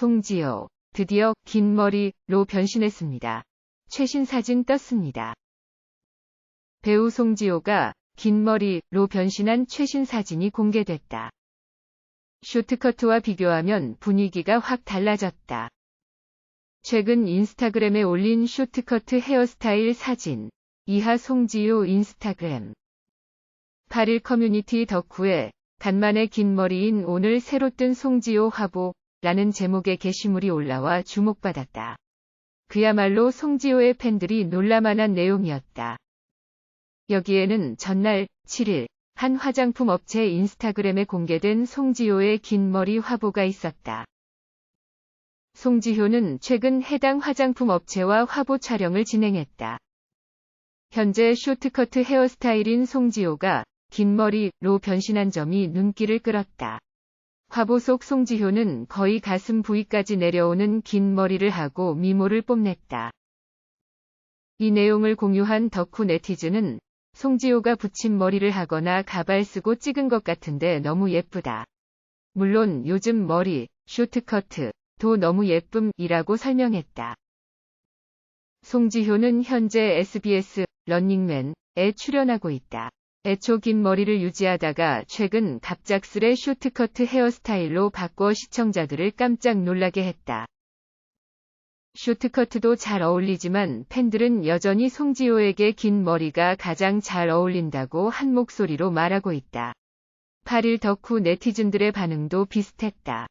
송지효, 드디어 긴 머리로 변신했습니다. 최신 사진 떴습니다. 배우 송지효가 긴 머리로 변신한 최신 사진이 공개됐다. 쇼트커트와 비교하면 분위기가 확 달라졌다. 최근 인스타그램에 올린 쇼트커트 헤어스타일 사진, 이하 송지효 인스타그램. 8일 커뮤니티 덕후에 간만에 긴 머리인 오늘 새로 뜬 송지효 화보 라는 제목의 게시물이 올라와 주목받았다. 그야말로 송지효의 팬들이 놀라만한 내용이었다. 여기에는 전날 7일 한 화장품 업체 인스타그램에 공개된 송지효의 긴 머리 화보가 있었다. 송지효는 최근 해당 화장품 업체와 화보 촬영을 진행했다. 현재 쇼트커트 헤어스타일인 송지효가 긴 머리로 변신한 점이 눈길을 끌었다. 화보 속 송지효는 거의 가슴 부위까지 내려오는 긴 머리를 하고 미모를 뽐냈다. 이 내용을 공유한 덕후 네티즌은 송지효가 붙임 머리를 하거나 가발 쓰고 찍은 것 같은데 너무 예쁘다. 물론 요즘 머리, 쇼트커트 도 너무 예쁨이라고 설명했다. 송지효는 현재 SBS 런닝맨에 출연하고 있다. 애초 긴 머리를 유지하다가 최근 갑작스레 쇼트커트 헤어스타일로 바꿔 시청자들을 깜짝 놀라게 했다. 쇼트커트도 잘 어울리지만 팬들은 여전히 송지효에게 긴 머리가 가장 잘 어울린다고 한 목소리로 말하고 있다. 8일 덕후 네티즌들의 반응도 비슷했다.